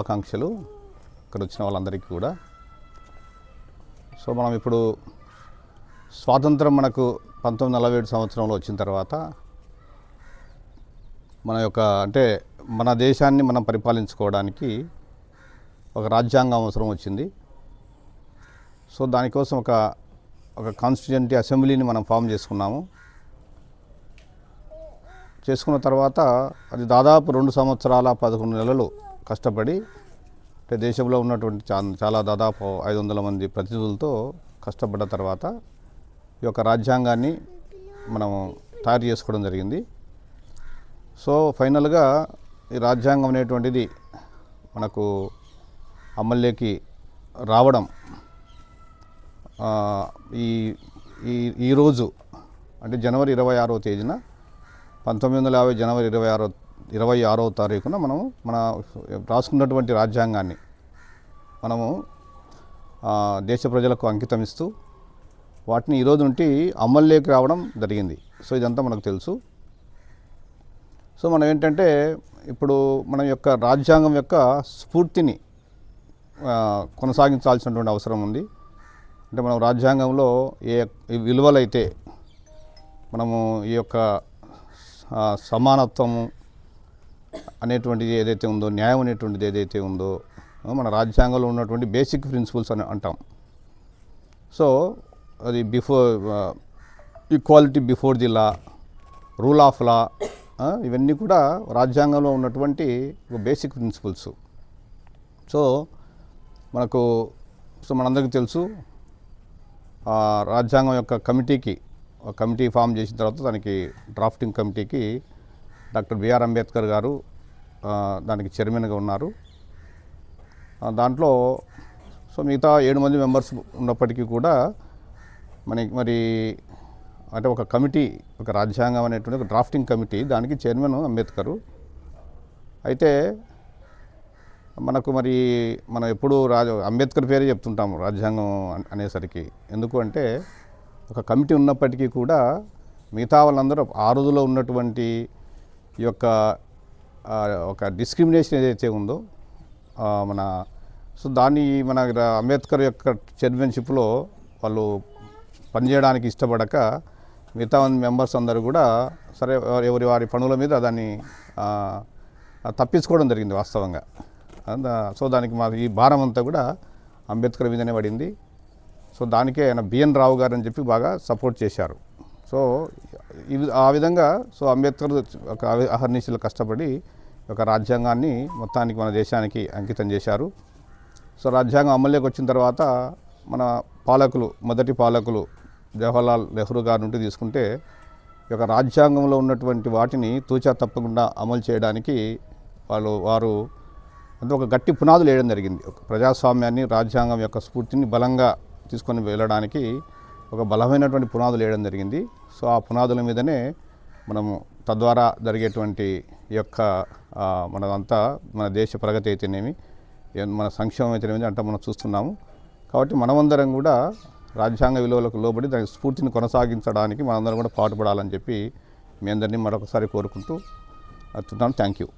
శుభాకాంక్షలు ఇక్కడ వచ్చిన వాళ్ళందరికీ కూడా. సో మనం ఇప్పుడు స్వాతంత్రం మనకు పంతొమ్మిది నలభై ఏడు సంవత్సరంలో వచ్చిన తర్వాత మన యొక్క అంటే మన దేశాన్ని మనం పరిపాలించుకోవడానికి ఒక రాజ్యాంగం అవసరం వచ్చింది. సో దానికోసం ఒక ఒక కాన్స్టిట్యూంటీ అసెంబ్లీని మనం ఫామ్ చేసుకున్నాము. చేసుకున్న తర్వాత అది దాదాపు రెండు సంవత్సరాల పదకొండు నెలలు కష్టపడి అంటే దేశంలో ఉన్నటువంటి చా చాలా దాదాపు ఐదు వందల మంది ప్రతినిధులతో కష్టపడ్డ తర్వాత ఈ యొక్క రాజ్యాంగాన్ని మనం తయారు చేసుకోవడం జరిగింది. సో ఫైనల్గా ఈ రాజ్యాంగం అనేటువంటిది మనకు అమల్లోకి రావడం ఈ ఈ ఈరోజు అంటే జనవరి ఇరవై ఆరో తేదీన పంతొమ్మిది వందల యాభై జనవరి ఇరవై ఆరో ఇరవై ఆరో తారీఖున మనం మన రాసుకున్నటువంటి రాజ్యాంగాన్ని మనము దేశ ప్రజలకు అంకితం ఇస్తూ వాటిని ఈరోజు నుండి అమల్లోకి రావడం జరిగింది. సో ఇదంతా మనకు తెలుసు. సో మనం ఏంటంటే ఇప్పుడు మన యొక్క రాజ్యాంగం యొక్క స్ఫూర్తిని కొనసాగించాల్సినటువంటి అవసరం ఉంది. అంటే మనం రాజ్యాంగంలో ఏ విలువలైతే మనము ఈ యొక్క సమానత్వము అనేటువంటిది ఏదైతే ఉందో న్యాయం అనేటువంటిది ఏదైతే ఉందో మన రాజ్యాంగంలో ఉన్నటువంటి బేసిక్ ప్రిన్సిపల్స్ అని అంటాం. సో అది before equality before the law rule of law ఇవన్నీ కూడా రాజ్యాంగంలో ఉన్నటువంటి బేసిక్ ప్రిన్సిపల్స్ సో మనకు సో మనందరికీ తెలుసు ఆ రాజ్యాంగం యొక్క కమిటీకి కమిటీ ఫామ్ చేసిన తర్వాత దానికి డ్రాఫ్టింగ్ కమిటీకి డాక్టర్ బిఆర్ అంబేద్కర్ గారు దానికి చైర్మన్గా ఉన్నారు. దాంట్లో సో మిగతా ఏడు మంది మెంబర్స్ ఉన్నప్పటికీ కూడా మనకి మరి అంటే ఒక కమిటీ ఒక రాజ్యాంగం అనేటువంటి ఒక డ్రాఫ్టింగ్ కమిటీ దానికి చైర్మన్ అంబేద్కరు. అయితే మనకు మరి మనం ఎప్పుడు రాజ అంబేద్కర్ పేరే చెప్తుంటాము రాజ్యాంగం అనేసరికి. ఎందుకు అంటే ఒక కమిటీ ఉన్నప్పటికీ కూడా మిగతా వాళ్ళందరూ ఆ రోజులో ఉన్నటువంటి ఈ యొక్క ఒక డిస్క్రిమినేషన్ ఏదైతే ఉందో మన సో దాన్ని మన అంబేద్కర్ యొక్క చైర్మన్షిప్లో వాళ్ళు పనిచేయడానికి ఇష్టపడక మిగతా మెంబర్స్ అందరూ కూడా సరే ఎవరి- వారి పనుల మీద దాన్ని తప్పించుకోవడం జరిగింది వాస్తవంగా. సో దానికి మా ఈ భారం అంతా కూడా అంబేద్కర్ మీదనే పడింది. సో దానికే ఆయన బిఎన్ రావు గారు అని చెప్పి బాగా సపోర్ట్ చేశారు. సో ఈ ఆ విధంగా సో అంబేద్కర్ ఒక అహర్నిశలు కష్టపడి ఒక రాజ్యాంగాన్ని మొత్తానికి మన దేశానికి అంకితం చేశారు. సో రాజ్యాంగం అమల్లోకి వచ్చిన తర్వాత మన పాలకులు మొదటి పాలకులు జవహర్లాల్ నెహ్రూ గారి నుండి తీసుకుంటే ఈ యొక్క రాజ్యాంగంలో ఉన్నటువంటి వాటిని తూచా తప్పకుండా అమలు చేయడానికి వాళ్ళు వారు అంటే ఒక గట్టి పునాదులు వేయడం జరిగింది. ఒక ప్రజాస్వామ్యాన్ని రాజ్యాంగం యొక్క స్ఫూర్తిని బలంగా తీసుకొని వెళ్ళడానికి ఒక బలమైనటువంటి పునాదులు వేయడం జరిగింది. సో ఆ పునాదుల మీదనే మనము తద్వారా జరిగేటువంటి యొక్క మనదంతా మన దేశ ప్రగతి అయితేనేమి మన సంక్షేమం అయితేనేమి అంటే మనం చూస్తున్నాము. కాబట్టి మనమందరం కూడా రాజ్యాంగ విలువలకు లోబడి దాని స్ఫూర్తిని కొనసాగించడానికి మనందరం కూడా పాటుపడాలని చెప్పి మీ అందరినీ మరొకసారి కోరుకుంటూ అతున్నాను థ్యాంక్ యూ.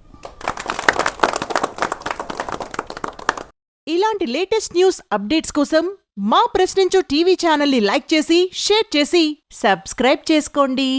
ఇలాంటి లేటెస్ట్ న్యూస్ అప్డేట్స్ కోసం మా ప్రశ్నించు టీవీ ఛానల్ని లైక్ చేసి షేర్ చేసి సబ్స్క్రైబ్ చేసుకోండి.